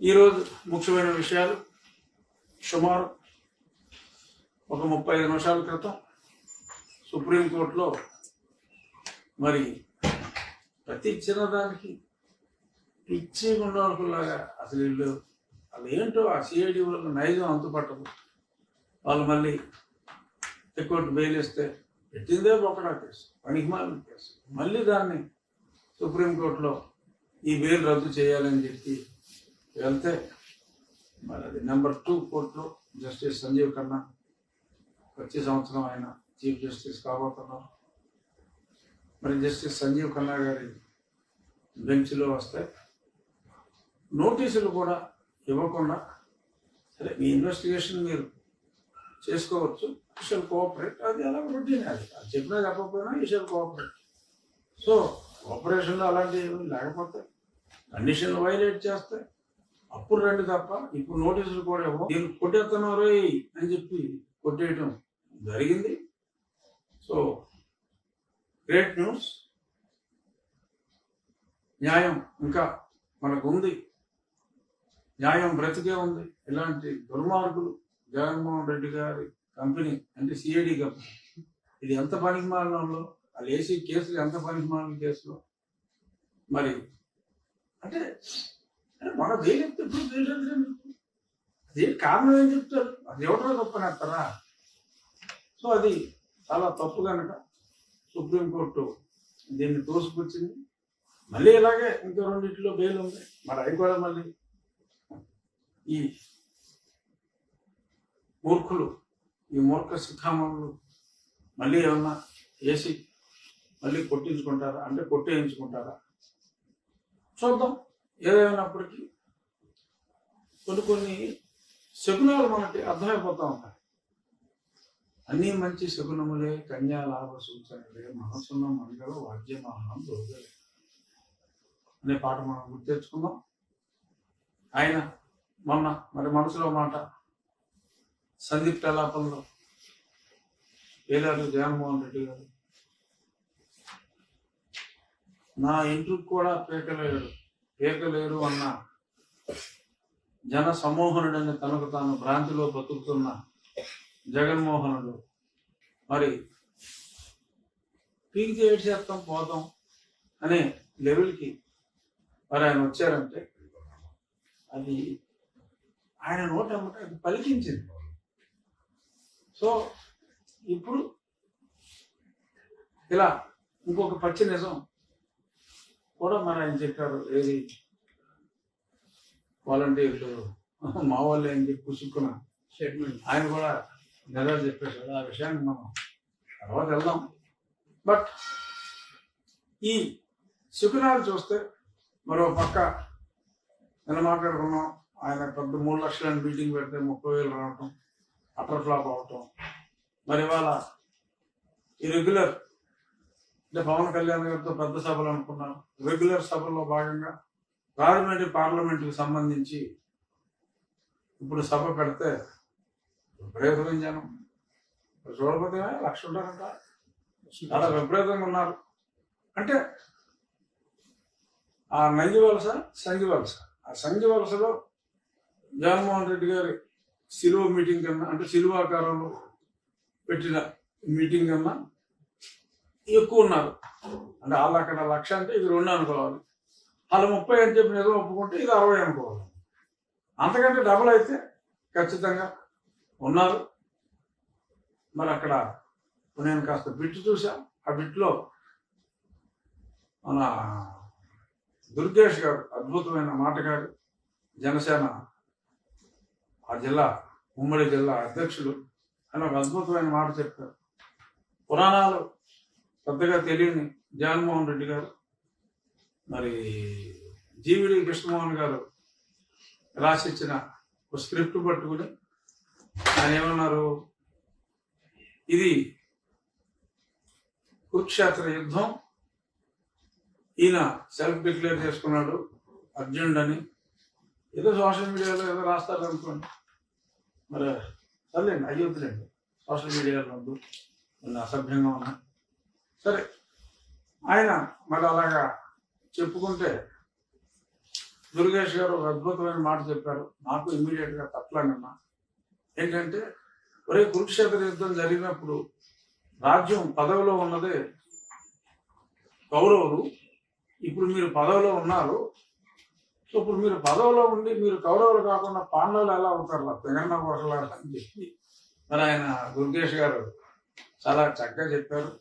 ఈరోజు ముఖ్యమైన విషయాలు సుమారు ఒక ముప్పై ఐదు నిమిషాల క్రితం సుప్రీంకోర్టులో మరి ప్రతి చిన్నదానికి పిచ్చి ఉండవలకులాగా అసలు వీళ్ళు వాళ్ళు ఏంటో ఆ సిఐడి వాళ్ళకి నైజం అంతుపట్టదు వాళ్ళు మళ్ళీ హైకోర్టు బెయిల్ ఇస్తే పెట్టిందే బొక్కడా కేసు పనికిమాలిన కేసు. మళ్ళీ దాన్ని సుప్రీంకోర్టులో ఈ బెయిల్ రద్దు చేయాలని చెప్పి వెళ్తే మరి అది నెంబర్ టూ కోర్టులో జస్టిస్ సంజీవ్ ఖన్నా వచ్చే సంవత్సరం ఆయన చీఫ్ జస్టిస్ కాబోతున్నారు. మరి జస్టిస్ సంజీవ్ ఖన్నా గారి బెంచ్లో వస్తే నోటీసులు కూడా ఇవ్వకుండా సరే మీ ఇన్వెస్టిగేషన్ మీరు చేసుకోవచ్చు. షల్ కోఆపరేట్ అది అలా రొటీన్ అది. అది చెప్పినా చెప్పకపోయినా ఈ షల్ కోఆపరేట్. సో కోఆపరేషన్లో అలాంటివి లేకపోతే కండిషన్లు వైలేట్ చేస్తే అప్పుడు రండి తప్ప ఇప్పుడు నోటీసులు కూడా ఇవ్వం నేను కొట్టేస్తున్నారు అని చెప్పి కొట్టేయటం జరిగింది. So great news. న్యాయం ఇంకా మనకు ఉంది న్యాయం బ్రతికే ఉంది. ఇలాంటి దుర్మార్గులు జగన్మోహన్ రెడ్డి గారి కంపెనీ అంటే సిఐడి కంపెనీ. ఇది ఎంత పనికి మాలినంలో వాళ్ళు వేసే కేసులు ఎంత పనికి మాలిన కేసులో? మరి అంటే మన బెయిల్ ఎప్పుడు బెయిల్ రద్దు కారణం ఏం చెప్తారు? అది ఎవరో తప్పనేస్తారా సో అది చాలా తప్పు కనుక సుప్రీంకోర్టు దీన్ని తోసుకొచ్చింది మళ్ళీ ఇలాగే ఇంకా రెండింటిలో బెయిల్ ఉంది. మరి అవి కూడా మళ్ళీ ఈ మూర్ఖులు ఈ మూర్ఖ శిఖామణులు మళ్ళీ ఏమన్నా వేసి మళ్ళీ కొట్టించుకుంటారా? అంటే కొట్టేయించుకుంటారా? చూద్దాం. ఏదైనప్పటికీ కొన్ని కొన్ని శకునాలు మనకి అర్థమైపోతూ ఉంటాయి. అన్నీ మంచి శకునములే కన్యాలాభ సూచనలే మనసున్న మంగళ వాద్యమానం దొరకలే అనే పాట మనం గుర్తు తెచ్చుకుందాం. ఆయన మొన్న మరి మనసులో మాట సందీప్ కలాపంలో వేలారు జగన్మోహన్ రెడ్డి గారు నా ఇంటికి కూడా పేకలేడు ఏకలేరు అన్న జన సమూహనుడని తనకు తాను భ్రాంతిలో బతుకుతున్న జగన్మోహనుడు. మరి పీకితే ఏడు చేస్తాం పోతాం అనే లెవెల్కి మరి ఆయన వచ్చారంటే అది ఆయన నోట అమ్మట అది పలికించింది. సో ఇప్పుడు ఇలా ఇంకొక పచ్చి నిజం కూడా మన ఆయన చెప్పారు ఏది వాలంటీర్లు మా వాళ్ళు అని చెప్పి పుసుక్కున స్టేట్మెంట్ ఆయన కూడా నిజాలు చెప్పేశాడు ఆ విషయాన్ని మనం తర్వాత వెళ్దాం. బట్ ఈ శుకునాలు చూస్తే మరో పక్క నిన్న మాట్లాడుకున్నాం ఆయన పెద్ద మూడు లక్షలని బిల్డింగ్ పెడితే ముప్పై వేలు రావటం అటర్ ఫ్లాప్ అవటం. మరి ఇవాళ ఈ రెగ్యులర్ అంటే పవన్ కళ్యాణ్ గారితో పెద్ద సభలు అనుకున్నారు రెగ్యులర్ సభల్లో భాగంగా రాజమండ్రి పార్లమెంట్కి సంబంధించి ఇప్పుడు సభ పెడితే విపరీతమైన జనం. చూడకపోతే లక్ష ఉంటారంట. చాలా విపరీతంగా ఉన్నారు. అంటే ఆ నంది వలస సంఘి వలస. ఆ సంగి వలసలో జగన్మోహన్ రెడ్డి గారి సిలువ మీటింగ్ కన్నా అంటే సిలువ ఆకారంలో పెట్టిన మీటింగ్ కన్నా ఎక్కువ ఉన్నారు. అంటే వాళ్ళు అక్కడ లక్ష అంటే ఇది రెండు అనుకోవాలి. వాళ్ళు ముప్పై అని చెప్పి నిజం ఒప్పుకుంటే ఇది అరవై అనుకోవాలి. అంతకంటే డబుల్ అయితే ఖచ్చితంగా ఉన్నారు. మరి అక్కడ నేను కాస్త బిట్ చూసా ఆ బిట్లో మన దుర్గేష్ గారు అద్భుతమైన మాటగారు జనసేన ఆ జిల్లా ఉమ్మడి జిల్లా అధ్యక్షులు అని ఒక అద్భుతమైన మాట చెప్పారు. పురాణాలు పెద్దగా తెలియని జగన్మోహన్ రెడ్డి గారు మరి జీవిడి కృష్ణమోహన్ గారు రాసిచ్చిన ఒక స్క్రిప్ట్ పట్టుకుని ఆయన ఏమన్నారు? ఇది కురుక్షేత్ర యుద్ధం. ఈయన సెల్ఫ్ డిక్లేర్ చేసుకున్నాడు అర్జునుడు అని. ఏదో సోషల్ మీడియాలో ఏదో రాస్తారు అనుకోండి. మరి సర్లేండి అయ్యొద్దులేండి సోషల్ మీడియాలో వద్దు కొన్ని అసభ్యంగా ఉన్నా. సరే. ఆయన మరి అలాగా చెప్పుకుంటే దుర్గేష్ గారు ఒక అద్భుతమైన మాట చెప్పారు. నాకు ఇమ్మీడియట్గా తప్పలేనన్నా ఏంటంటే ఒరే కురుక్షేత్ర యుద్ధం జరిగినప్పుడు రాజ్యం పదవిలో ఉన్నదే కౌరవులు ఇప్పుడు మీరు పదవిలో ఉన్నారు. సో ఇప్పుడు మీరు పదవిలో ఉండి మీరు కౌరవులు కాకుండా పాండవులు ఎలా అవుతారు పెగన్న కోసలాగా అని చెప్పి మరి ఆయన దుర్గేష్ గారు చాలా చక్కగా చెప్పారు.